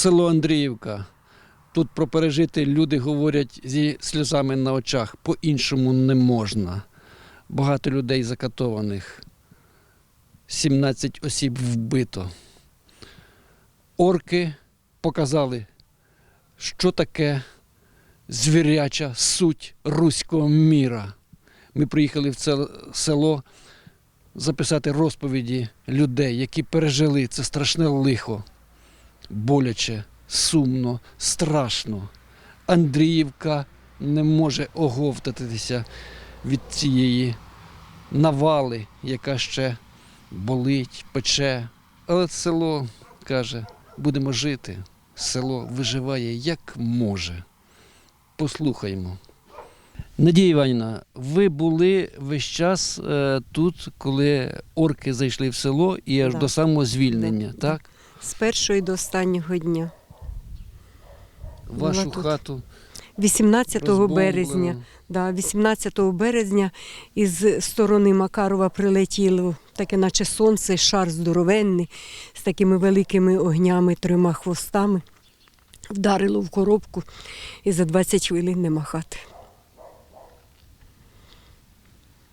село Андріївка. Тут про пережити люди говорять зі сльозами на очах. По-іншому не можна. Багато людей закатованих. 17 осіб вбито. Орки показали, що таке звіряча суть руського міра. Ми приїхали в це село записати розповіді людей, які пережили це страшне лихо. Боляче, сумно, страшно. Андріївка не може оговтатися від цієї навали, яка ще болить, пече. Але село каже, будемо жити. Село виживає як може. Послухаймо. Надія Іванівна, ви були весь час е, тут, коли орки зайшли в село і аж Да. до самого звільнення, Да, так? З першого до останнього дня. Вашу Була хату 18 березня. Да, 18 березня із сторони Макарова прилетіло таке, наче сонце, шар здоровенний, з такими великими огнями, трьома хвостами. Вдарило в коробку і за 20 хвилин нема хати.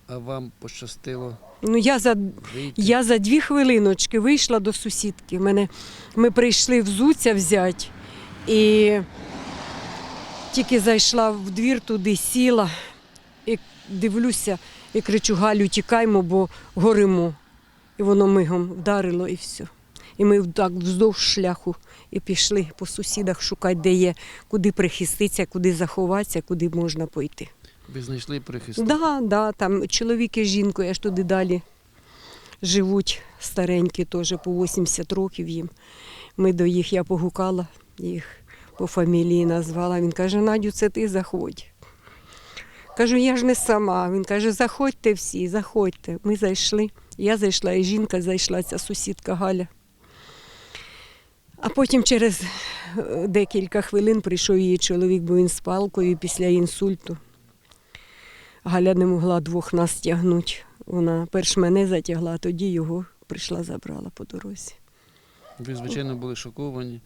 А вам пощастило Ну, я за вийти. Я за дві хвилиночки вийшла до сусідки. Мене, ми прийшли взуття взяти і тільки зайшла в двір туди, сіла і дивлюся і кричу: Галю, тікаймо, бо горимо. І воно мигом вдарило і все. І ми так вздовж шляху і пішли по сусідах шукати, де є, куди прихиститися, куди заховатися, куди можна пойти. Ви знайшли прихисток? Да, да, там чоловік і жінка, аж туди далі живуть старенькі, теж по 80 років їм. Ми до їх, я погукала їх по фамілії назвала. Він каже, Надю, це ти заходь. Кажу, я ж не сама. Він каже, заходьте всі, заходьте. Ми зайшли. Я зайшла, і жінка зайшла, ця сусідка Галя. А потім через е, декілька хвилин прийшов її чоловік, бо він з палкою після інсульту. Галя не могла двох нас тягнути. Вона перш мене затягла, а тоді його прийшла, забрала по дорозі. Ви, звичайно, були шоковані.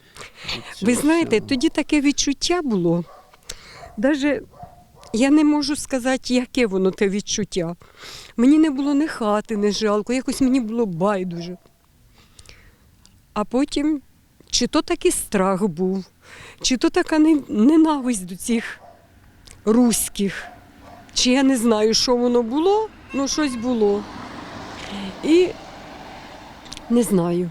Ви знаєте, всього. тоді таке відчуття було. Даже я не можу сказати, яке воно те відчуття. Мені не було ні хати, ні жалко, якось мені було байдуже. А потім, чи то такий страх був, чи то така ненависть до цих руських, чи я не знаю, що воно було, ну щось було. І не знаю.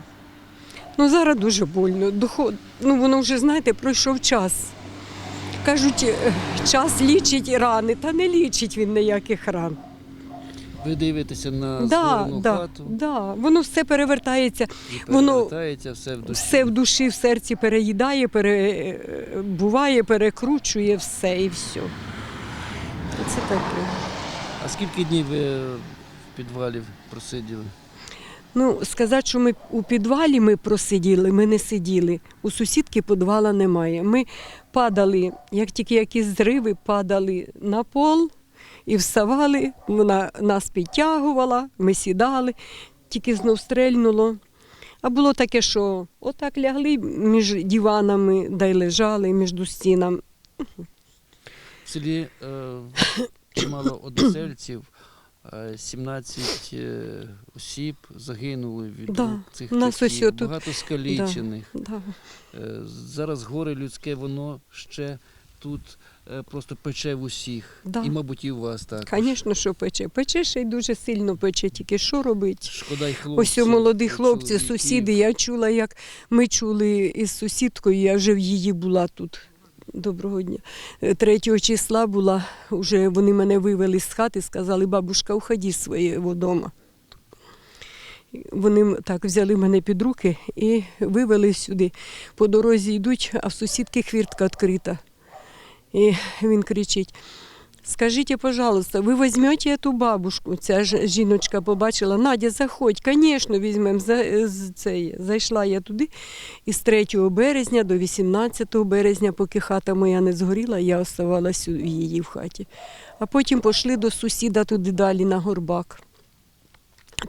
Ну зараз дуже больно. Доход... Ну воно вже, знаєте, пройшов час. Кажуть, е, час лічить рани, та не лічить він ніяких ран. Ви дивитеся на Да, да, хату да. Воно все перевертається, і воно- все в душі. все в душі, в серці переїдає, перебуває, перекручує все і все. Це таке. А скільки днів ви в підвалі просиділи? Ну, сказати, що ми у підвалі ми просиділи, ми не сиділи. У сусідки підвала немає. Ми падали, як тільки якісь зриви, падали на пол і вставали, вона нас підтягувала, ми сідали, тільки знов стрельнуло. А було таке, що отак лягли між диванами, да й лежали між стінами. Селі е, чимало односельців, е, 17 е, осіб загинули від Да, цих нас багато скалічених. Да. Е, Зараз горе людське, воно ще тут е, просто пече в усіх. Да. І, мабуть, і у вас так. Звісно, що пече. Пече ще й дуже сильно пече, тільки що робить? Шкода й Ось хлопців. у молоді хлопці, сусіди. Я чула, як ми чули із сусідкою, я вже в її була тут. Доброго дня. Е, 3 числа була, вже вони мене вивели з хати, сказали, бабушка, уходи з свого дому. Вони так взяли мене під руки і вивели сюди. По дорозі йдуть, а в сусідки хвіртка відкрита. І він кричить: Скажите, пожалуйста, ви візьмете цю бабушку? Ця жіночка побачила, Надя, заходь, звісно, візьмемо. З- Зайшла я туди. І з 3 березня до 18 березня, поки хата моя не згоріла, я оставалася її в хаті. А потім пішли до сусіда туди далі на горбак.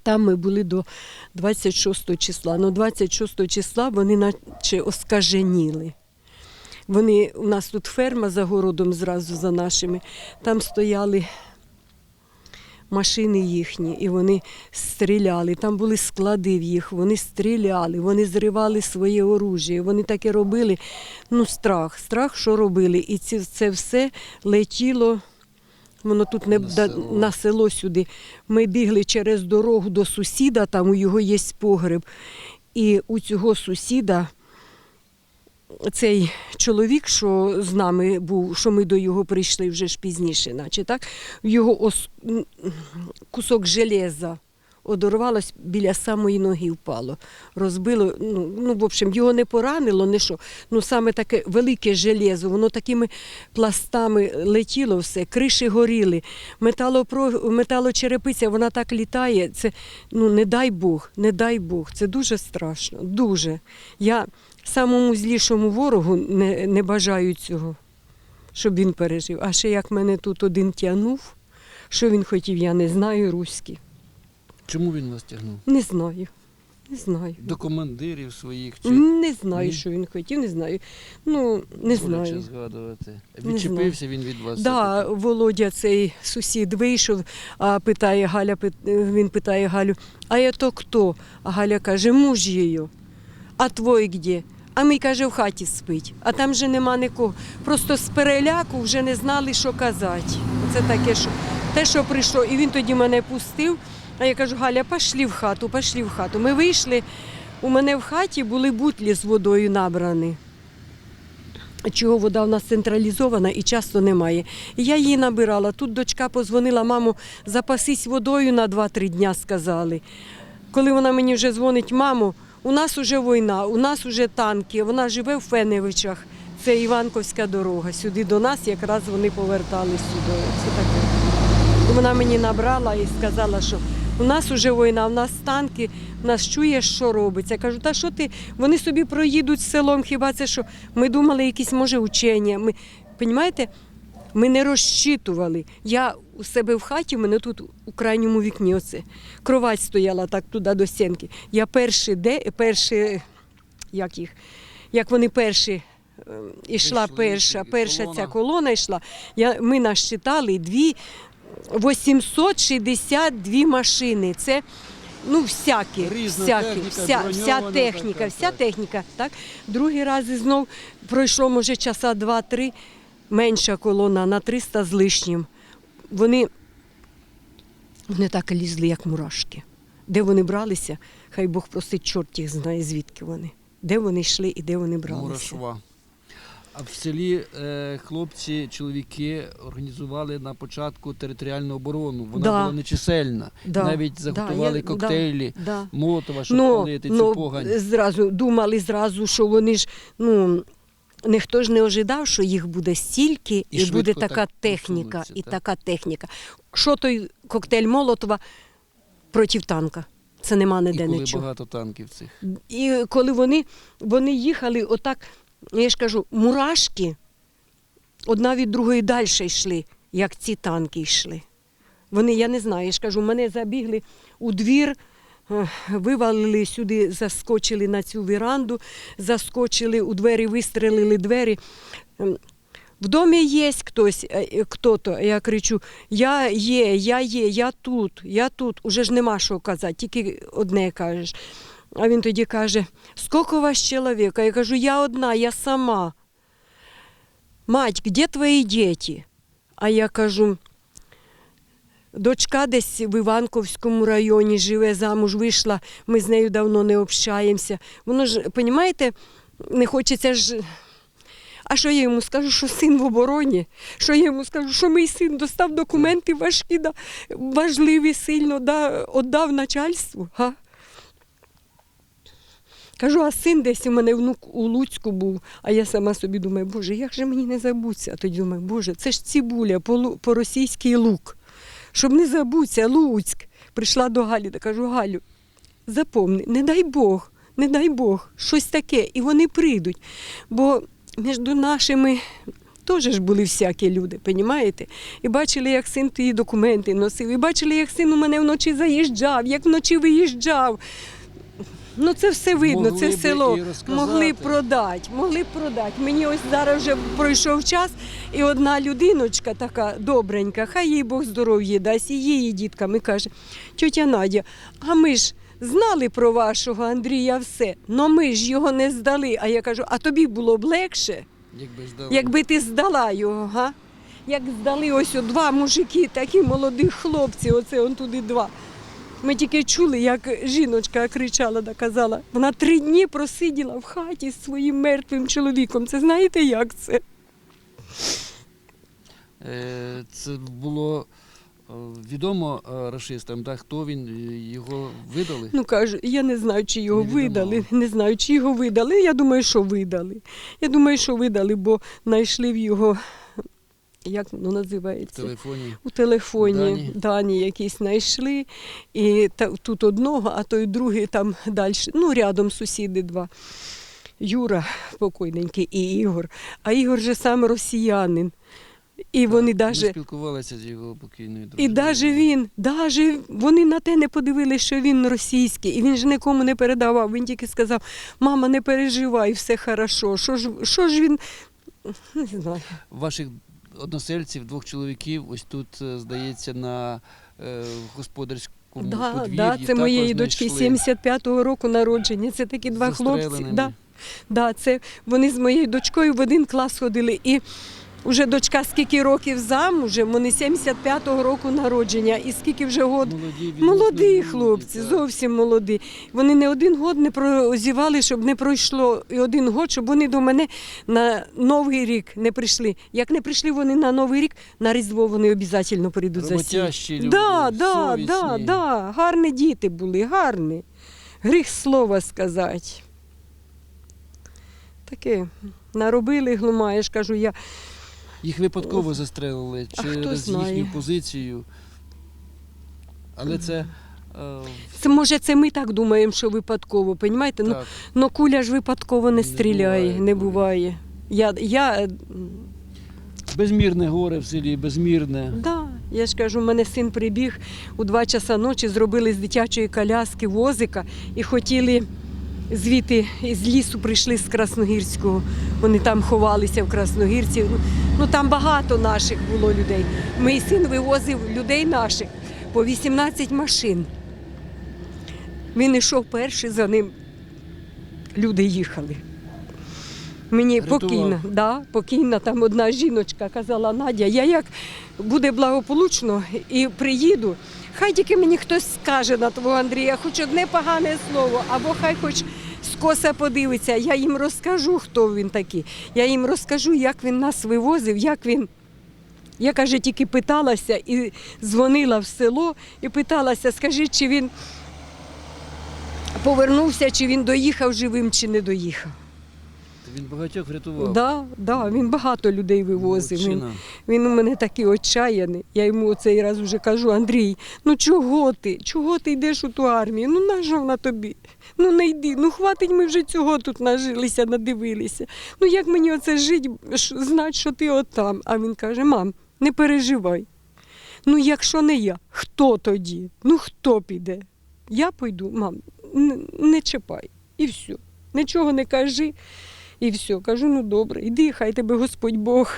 Там ми були до 26 числа. Ну, 26 числа вони наче оскаженіли. Вони, у нас тут ферма за городом зразу за нашими. Там стояли машини їхні, і вони стріляли. Там були склади в їх, вони стріляли, вони зривали своє оружие. Вони таке робили. Ну, страх, страх, що робили. І ці, це все летіло. Воно тут не На село. на село сюди. Ми бігли через дорогу до сусіда, там у його є погреб. І у цього сусіда цей чоловік, що з нами був, що ми до його прийшли вже ж пізніше, наче так, його ос... кусок железа одорвалось біля самої ноги впало. Розбило, ну, ну, в общем, його не поранило, не що. Ну, саме таке велике железо, воно такими пластами летіло все, криші горіли, металопро... металочерепиця, вона так літає. Це, ну, не дай Бог, не дай Бог. Це дуже страшно, дуже. Я самому злішому ворогу не, не бажаю цього, щоб він пережив. А ще як мене тут один тягнув, що він хотів, я не знаю, руський. Чому він вас тягнув? Не знаю. Не знаю. До командирів своїх чи Не знаю, Ні? що він хотів, не знаю. Ну, не боляче знаю. згадувати? Не Відчепився він від вас? Да, все-таки? Володя, цей сусід вийшов, а питає Галя, пит- він питає Галю, а я то хто? А Галя каже, муж її. А твой де? А мій каже, в хаті спить. А там же нема нікого. Просто з переляку вже не знали, що казати. Це таке, що те, що прийшло. І він тоді мене пустив. А я кажу, Галя, пошли в хату, пошли в хату. Ми вийшли. У мене в хаті були бутлі з водою набрані. Чого вода в нас централізована і часто немає. Я її набирала. Тут дочка позвонила, мамо, запасись водою на 2-3 дня, сказали. Коли вона мені вже дзвонить, мамо, у нас вже війна, у нас вже танки, вона живе в Феневичах. Це Іванковська дорога. Сюди до нас якраз вони повертались сюди. Це таке. Вона мені набрала і сказала, що у нас вже війна, у нас танки, у нас чуєш, що робиться. Я кажу, та що ти? Вони собі проїдуть селом, хіба це що? Ми думали, якісь може учення. Ми, понімаєте, ми не розчитували. Я у себе в хаті, в мене тут у крайньому вікні оце. Кровать стояла так туди до стінки. Я перший, де, перший, як їх, як вони перші. е, Ішла перша, перша колона. ця колона йшла. Я, ми насчитали дві 862 машини. Це ну всякі, Різна всякі, техніка, вся, вся техніка, вся так. техніка. Так? Другий раз і знов пройшло, може, часа два-три, менша колона на 300 з лишнім. Вони, вони так лізли, як мурашки. Де вони бралися, хай Бог простить, чорт їх знає, звідки вони. Де вони йшли і де вони бралися. Мурашова. А в селі е, хлопці, чоловіки організували на початку територіальну оборону. Вона Да. була нечисельна. Да, Навіть заготували я- коктейлі, Да. молотова, щоб Ну, палити цю ну, погань. зразу думали зразу, що вони ж ну. Ніхто ж не ожидав, що їх буде стільки, І і, буде так така техніка, і так. така техніка. Що той коктейль Молотова проти танка? Це нема І ніде коли нічого. багато танків цих. І коли вони, вони їхали, отак, я ж кажу, мурашки одна від другої далі йшли, як ці танки йшли. Вони, я не знаю, я ж кажу, мене забігли у двір, вивалили сюди, заскочили на цю віранду, заскочили у двері, вистрелили двері. Ем, В домі є хтось, е, е, хто-то. Я кричу: Я є, я є, я тут, я тут. Уже ж нема що казати, тільки одне кажеш. А він тоді каже: Скільки у вас чоловіка? Я кажу, я одна, я сама. Мать, де твої діти? А я кажу, дочка десь в Іванковському районі живе, замуж вийшла, ми з нею давно не общаємося. Воно ж, розумієте, не хочеться ж. А що я йому скажу, що син в обороні? Що я йому скажу, що мій син достав документи важкі, да, важливі сильно, да, віддав начальству? Га? Кажу, а син десь у мене внук у Луцьку був, а я сама собі думаю, боже, як же мені не забуться? А тоді думаю, боже, це ж цибуля по- по-російський лук. Щоб не забутися, Луцьк. Прийшла до Галі та кажу, Галю, запомни, не дай Бог, не дай Бог, щось таке, і вони прийдуть. Бо між нашими Теж ж були всякі люди, понімаєте? І бачили, як син ті документи носив, і бачили, як син у мене вночі заїжджав, як вночі виїжджав. Ну це все видно, Могли це село. Могли продати, могли продати. Мені ось зараз вже пройшов час, і одна людиночка така добренька, хай їй Бог здоров'я дасть, і її дітками каже, тьотя Надя, а ми ж знали про вашого Андрія все, але ми ж його не здали. А я кажу, а тобі було б легше, Якби якби ти здала його, га? Як здали ось о два мужики, такі молоді хлопці, оце он туди два. Ми тільки чули, як жіночка кричала та казала, вона три дні просиділа в хаті з своїм мертвим чоловіком. Це знаєте, як це? Е, Це було е, відомо е, рашистам, да, хто він, е, його видали? Ну кажу, я не знаю, чи його Невідомо. видали. Не знаю, чи його видали. Я думаю, що видали. Я думаю, що видали, бо знайшли в його, як В називається? телефоні. У телефоні Дані. дані, якісь знайшли, і та, тут одного, а той другий там далі. Ну, рядом сусіди два. Юра покойненький і Ігор. А Ігор же сам росіянин. І вони Так, Ми даже, спілкувалися з його покійною і дружиною. даже він, даже вони на те не подивилися, що він російський. І він ж нікому не передавав. Він тільки сказав: мама, не переживай, все хорошо. Що ж, що ж він. Не знаю. Ваших односельців, двох чоловіків, ось тут, е, здається, на е, господарському Да, да, це моєї дочки 75-го року народження. Це такі два хлопці. Да, да, це вони з моєю дочкою в один клас ходили. І вже дочка скільки років замужем, вони 75-го року народження. І скільки вже год. Молоді, Молоді хлопці, зовсім молоді. Вони не один год не прозівали, щоб не пройшло і один год, щоб вони до мене на Новий рік не прийшли. Як не прийшли вони на Новий рік, на Різдво вони обов'язково прийдуть за сім. Да, да, да, да. Гарні діти були, гарні. Гріх слова сказати. Таке наробили глума, я ж кажу, я Їх випадково застрелили А через їхню позицію. Але це е, це може це ми так думаємо, що випадково, понімаєте? Ну, ну куля ж випадково не Не стріляє, буває не буває. Я, я, е, безмірне горе в селі, безмірне. да, я ж кажу, у мене син прибіг у 2 часа ночі, зробили з дитячої коляски возика і хотіли звідти з лісу прийшли з Красногірського. Вони там ховалися в Красногірці. Ну, Ну там багато наших було людей. Мій син вивозив людей наших по 18 машин. Він йшов перший за ним. Люди їхали. Мені Рятував. покійна, да, покійна там одна жіночка казала Надя, я як буде благополучно і приїду, хай тільки мені хтось скаже на твого Андрія, хоч одне погане слово, або хай хоч скоса подивиться, я їм розкажу, хто він такий. Я їм розкажу, як він нас вивозив, як він. Я каже, тільки питалася і дзвонила в село і питалася, скажи, чи він повернувся, чи він доїхав живим, чи не доїхав. Він багатьох врятував. Да, да, він багато людей вивозив. Він, він у мене такий отчаяний. Я йому цей раз вже кажу, Андрій, ну чого ти? Чого ти йдеш у ту армію? Ну нащо вона тобі? Ну не йди, ну хватить, ми вже цього тут нажилися, надивилися. Ну як мені оце жити, знати, що ти отам? А він каже, мам, не переживай. Ну, якщо не я, хто тоді? Ну хто піде? Я пойду, мам, не чіпай. І все. Нічого не кажи. І все. Кажу, ну добре, іди, хай тебе Господь Бог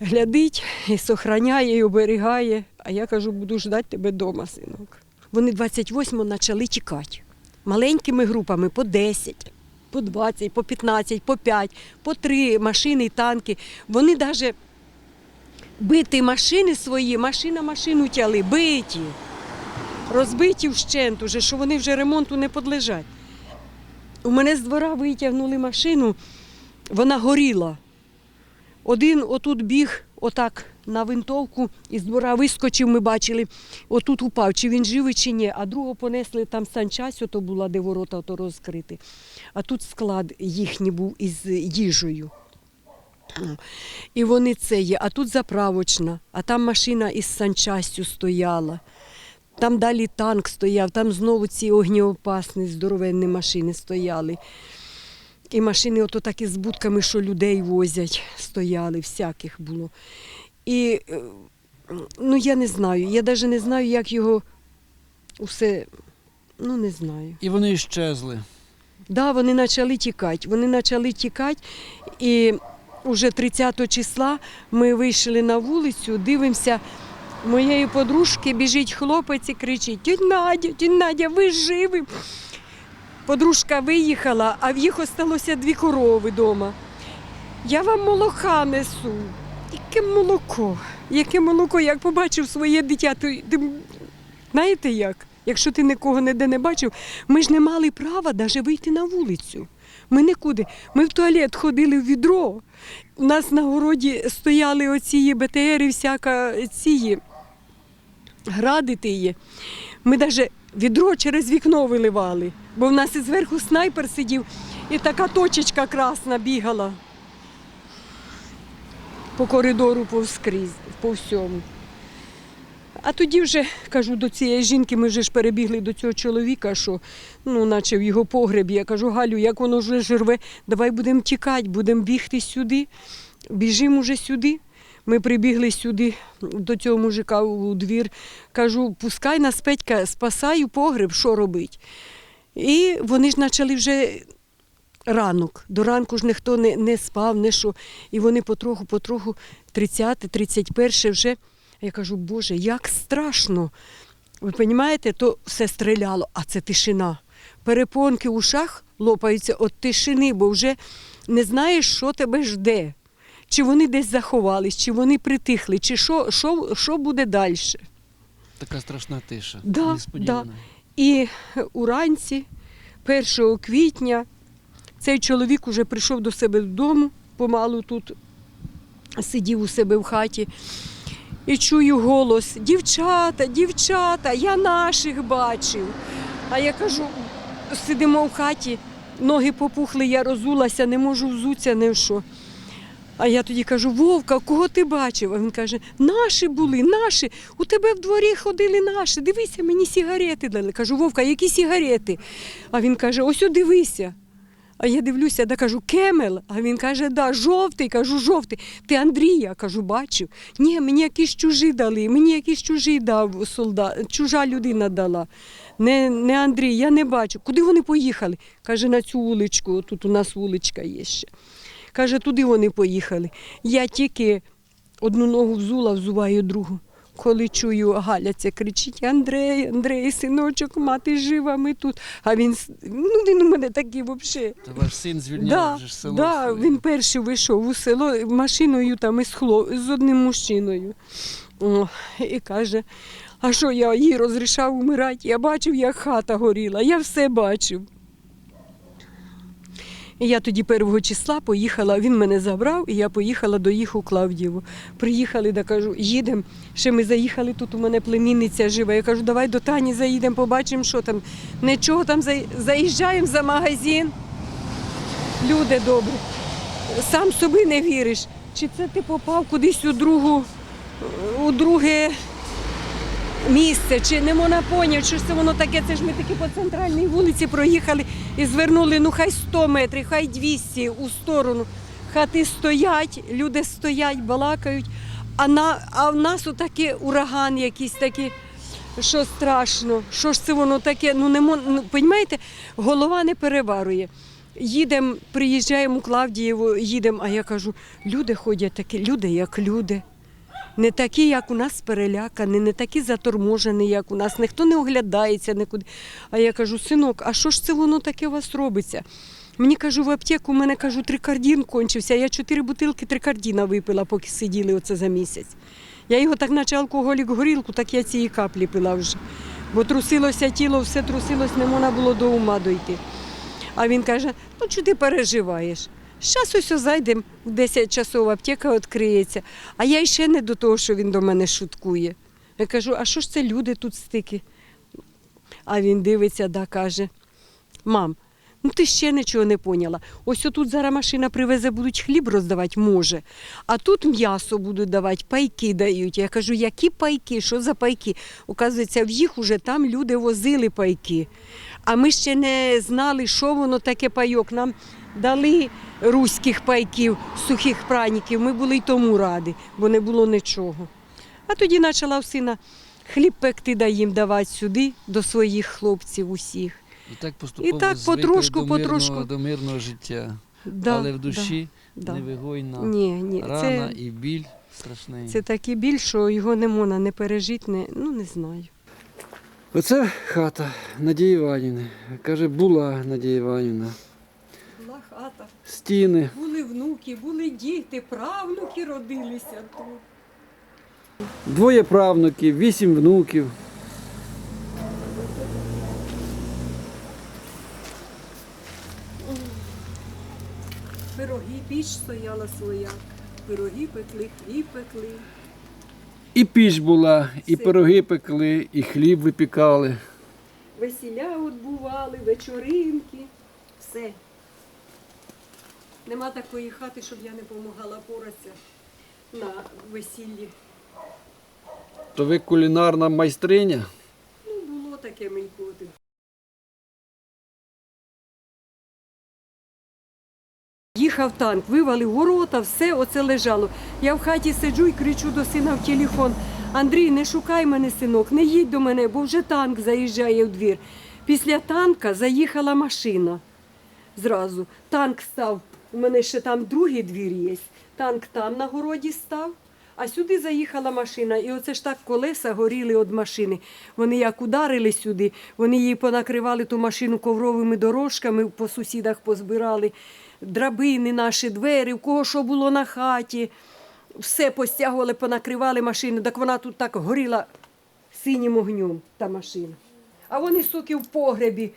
глядить і сохраняє, і оберігає. А я кажу, буду ждати тебе вдома, синок. Вони 28-го почали тікати. Маленькими групами по 10, по 20, по 15, по 5, по 3 машини танки. Вони навіть биті машини свої, машина машину тяли, биті. Розбиті вщент уже, що вони вже ремонту не подлежать. У мене з двора витягнули машину, вона горіла. Один отут біг, отак на винтовку, із двора вискочив, ми бачили, отут упав, чи він живий, чи ні. А другого понесли там санчась, ото була, де ворота ото розкриті. А тут склад їхній був із їжею. І вони це є, а тут заправочна, а там машина із санчастю стояла. Там далі танк стояв, там знову ці огнеопасні здоровенні машини стояли. І машини ото так із будками, що людей возять, стояли, всяких було. І е, ну я не знаю, я навіть не знаю, як його усе, ну не знаю. І вони щезли. Да, вони почали тікати. Вони почали тікати. І вже 30 числа ми вийшли на вулицю, дивимося. Моєї подружки біжить хлопець і кричить: Тють Надя, тють Надя, ви живі. Подружка виїхала, а в їх осталося дві корови вдома. Я вам молока несу. Яке молоко? Яке молоко? Як побачив своє дитя, то ти знаєте як? Якщо ти нікого ніде не бачив, ми ж не мали права навіть вийти на вулицю. Ми нікуди. Ми в туалет ходили в відро. У нас на городі стояли оці БТРи, всяка ці гради тиї. Ми навіть відро через вікно виливали, бо в нас і зверху снайпер сидів, і така точечка красна бігала по коридору повскрізь, по всьому. А тоді вже кажу до цієї жінки, ми вже ж перебігли до цього чоловіка, що ну, наче в його погребі. Я кажу, Галю, як воно вже живе, давай будемо тікати, будемо бігти сюди. Біжимо вже сюди. Ми прибігли сюди до цього мужика у двір. Кажу, пускай нас Петька спасай у погреб, що робить. І вони ж почали вже ранок. До ранку ж ніхто не, не спав, не що. І вони потроху, потроху, 30, 31 вже. Я кажу, Боже, як страшно. Ви розумієте, то все стріляло, а це тишина. Перепонки в ушах лопаються від тишини, бо вже не знаєш, що тебе жде. Чи вони десь заховались, чи вони притихли, чи що, що, що буде далі. Така страшна тиша. Да, несподівана. І уранці, 1 квітня, цей чоловік уже прийшов до себе додому, помалу тут сидів у себе в хаті. І чую голос: дівчата, дівчата, я наших бачив. А я кажу, сидимо в хаті, ноги попухли, я розулася, не можу взуться, не в що. А я тоді кажу, Вовка, кого ти бачив? А він каже, наші були, наші. У тебе в дворі ходили наші. Дивися, мені сігарети дали. Кажу, Вовка, які сігарети? А він каже, ось дивися. А я дивлюся, да кажу, кемел. А він каже, да, жовтий, кажу, жовтий. Ти Андрія, кажу, бачив. Ні, мені якісь чужі дали, мені якийсь чужий дав солдат, чужа людина дала. Не, не Андрій, я не бачу. Куди вони поїхали? Каже, на цю вуличку, тут у нас вуличка є ще. Каже, туди вони поїхали. Я тільки одну ногу взула, взуваю другу. Коли чую, Галя це кричить: Андрей, Андрей, синочок, мати жива, ми тут. А він, ну він у мене такий взагалі. Та ваш син звільняв Да, вже село. да, він перший вийшов у село машиною там із хло, з одним мужчиною. О, і каже, а що я їй розрішав умирати? Я бачив, як хата горіла, я все бачив. І я тоді 1 числа поїхала, він мене забрав, і я поїхала до їх у Клавдієву. Приїхали, да кажу, їдемо. Ще ми заїхали, тут у мене племінниця жива. Я кажу, давай до Тані заїдемо, побачимо, що там. Нічого там заїжджаємо за магазин. Люди добрі. Сам собі не віриш. Чи це ти попав кудись у другу, у друге місце, чи не що ж це воно таке, це ж ми таки по центральній вулиці проїхали і звернули, ну хай 100 метрів, хай 200 у сторону. Хати стоять, люди стоять, балакають, а, на, а в нас отакий ураган якийсь такий, що страшно, що ж це воно таке, ну не мо, ну, понімаєте, голова не переварує. Їдемо, приїжджаємо у Клавдієво, їдемо, а я кажу, люди ходять такі, люди як люди. Не такі, як у нас перелякані, не такі заторможені, як у нас. Ніхто не оглядається нікуди. А я кажу, синок, а що ж це воно таке у вас робиться? Мені кажу, в аптеку у мене кажу, трикардін кончився. Я чотири бутилки трикардіна випила, поки сиділи оце за місяць. Я його так, наче алкоголік горілку, так я цієї каплі пила вже. Бо трусилося тіло, все трусилось, не можна було до ума дойти. А він каже: ну чого ти переживаєш? Зараз ось зайдемо, в 10 часов аптека відкриється. А я ще не до того, що він до мене шуткує. Я кажу, а що ж це люди тут стики? А він дивиться, да каже: мам, ну ти ще нічого не поняла. Ось отут зараз машина привезе, будуть хліб роздавати, може. А тут м'ясо будуть давати, пайки дають. Я кажу, які пайки? Що за пайки? Оказується, в їх уже там люди возили пайки. А ми ще не знали, що воно таке пайок. Нам дали руських пайків, сухих праніків, ми були й тому раді, бо не було нічого. А тоді почала в сина хліб пекти да їм давати сюди, до своїх хлопців усіх. І так поступово І так потрошку, до мирного, потрошку. до мирного життя. Да, Але в душі да, да. невигойна Ні, ні, рана це, і біль страшний. це такий біль, що його не можна не пережити, не, ну не знаю. Оце хата Надії Іванівни. Каже, була Надія Іванівна. Хата, Стіни. були внуки, були діти, правнуки родилися тут. Двоє правнуків, вісім внуків. Пироги, піч стояла своя. Пироги пекли, хліб пекли. І піч була, і Все. пироги пекли, і хліб випікали. Весіля відбували, вечоринки, все. Нема такої хати, щоб я не допомагала поратися на весіллі. То ви кулінарна майстриня? Ну, було таке мелькоти. Їхав танк, вивалив ворота, все оце лежало. Я в хаті сиджу і кричу до сина в телефон. Андрій, не шукай мене, синок, не їдь до мене, бо вже танк заїжджає в двір. Після танка заїхала машина. Зразу. Танк став. У мене ще там другий двір є. Танк там на городі став. А сюди заїхала машина, і оце ж так колеса горіли від машини. Вони як ударили сюди, вони її понакривали ту машину ковровими дорожками, по сусідах позбирали, драбини, наші двері, в кого що було на хаті. Все постягували, понакривали машину. Так вона тут так горіла синім огнем, та машина. А вони суки в погребі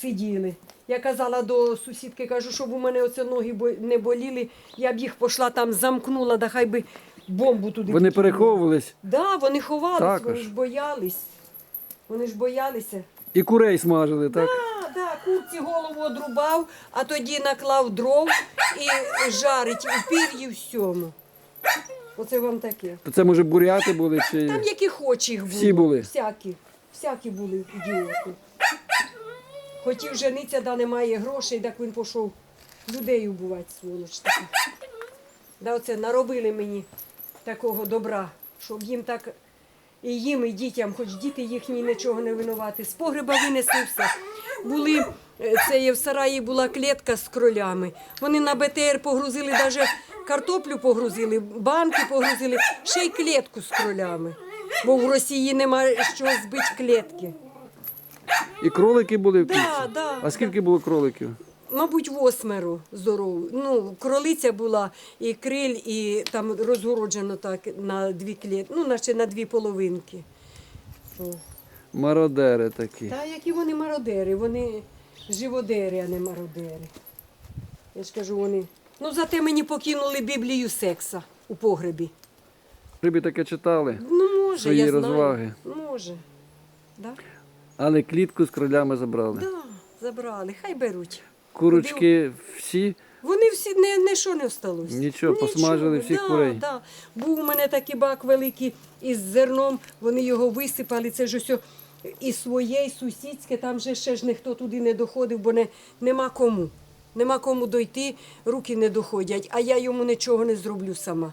сиділи. Я казала до сусідки, кажу, щоб у мене оце ноги не боліли, я б їх пішла там, замкнула, да хай би бомбу туди. Вони переховувались Да, вони ховались, Також. вони ж боялись. Вони ж боялися. і курей смажили, так? А, да, курці голову одрубав, а тоді наклав дров і жарить у пір'ї всьому. Оце вам таке. То це може буряти були чи. Там які хоч їх було. Всі були? Всякі. Всякі були ідіоти. Хотів жениться, да немає грошей, так він пішов людей убивати, сволоч така. Да оце наробили мені такого добра, щоб їм так і їм, і дітям, хоч діти їхні нічого не винувати. З погреба винесли все. Були, е, це є в сараї була клітка з кролями. Вони на БТР погрузили, навіть картоплю погрузили, банки погрузили, ще й клітку з кролями. Бо в Росії немає що збити клітки. І кролики були в Да, да, А скільки було кроликів? Мабуть, восьмеро здорові. Ну, кролиця була і криль, і там розгороджено так на дві клітки, ну, наче на дві половинки. О. Мародери такі. Та які вони мародери, вони живодери, а не мародери. Я ж кажу, вони. Ну, зате мені покинули Біблію секса у погребі. Б таке читали, Ну, може, Свої я знаю. Може. Да? Але клітку з кролями забрали. Да, забрали, хай беруть. Курочки всі. Вони всі не, не що не осталось. Нічого, посмажили всіх да, курей. Да. Був у мене такий бак великий із зерном, вони його висипали. Це ж усе і своє, і сусідське, там же ще ж ніхто туди не доходив, бо не, нема кому. Нема кому дойти, руки не доходять, а я йому нічого не зроблю сама.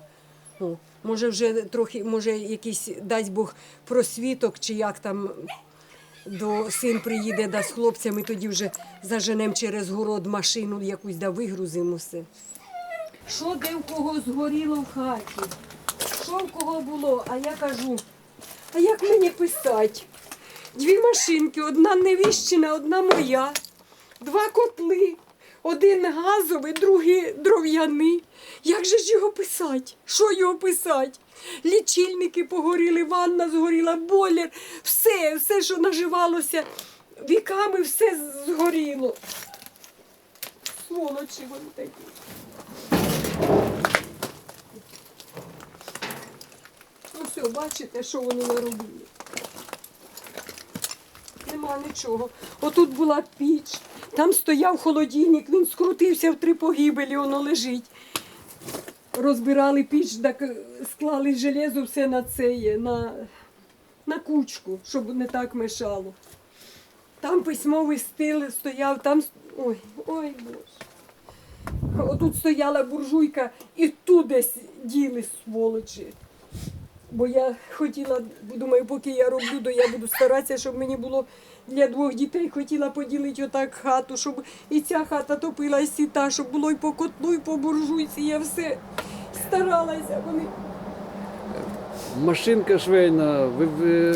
О, може, вже трохи, може, якийсь дасть Бог просвіток, чи як там до син приїде да, з хлопцями, тоді вже заженемо через город машину якусь да вигрузимо все. Що де в кого згоріло в хаті? Що в кого було? А я кажу, а як мені писати? Дві машинки, одна невіщина, одна моя, два котли, один газовий, другий дров'яний. Як же ж його писати? Що його писати? Лічильники погоріли, ванна згоріла, бойлер, все, все, що наживалося віками, все згоріло. Сволочі вони такі. Ну все, бачите, що вони наробили. Нема нічого. Отут була піч, там стояв холодильник, він скрутився в три погибелі, воно лежить. Розбирали піч, так е, склали железо все на це, на, на кучку, щоб не так мешало. Там письмовий стил стояв, там. Ой, ой Боже. Отут стояла буржуйка і тут десь діли сволочі. Бо я хотіла, думаю, поки я роблю, то я буду старатися, щоб мені було для двох дітей. Хотіла поділити отак хату, щоб і ця хата топилась, і та, щоб було і по котлу, і по буржуйці. Я все старалася. Вони Машинка швейна, ви, ви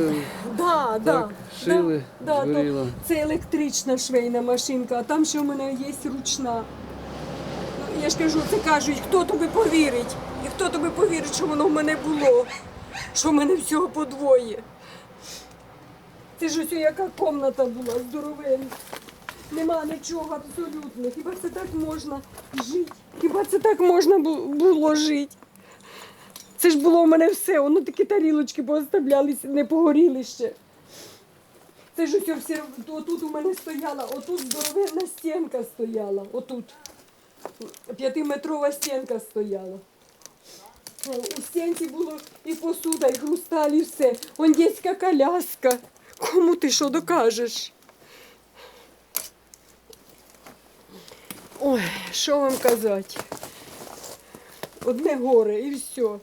да, да, шили, да, да, це електрична швейна машинка, а там ще в мене є ручна. Ну, Я ж кажу, це кажуть, хто тобі повірить? І хто тобі повірить, що воно в мене було, що в мене всього подвоє. Це ж ось яка комната була здоровенна. Нема нічого абсолютно. Хіба це так можна жити? Хіба це так можна було жити? Це ж було в мене все, воно такі тарілочки пооставлялися, не погоріли ще. Це ж усе все, отут у мене стояла, отут здоровенна стінка стояла, отут. П'ятиметрова стінка стояла. У стінці було і посуда, і хрусталь, і все. Он дєцька коляска. Кому ти що докажеш? Ой, що вам казати? Одне горе і все.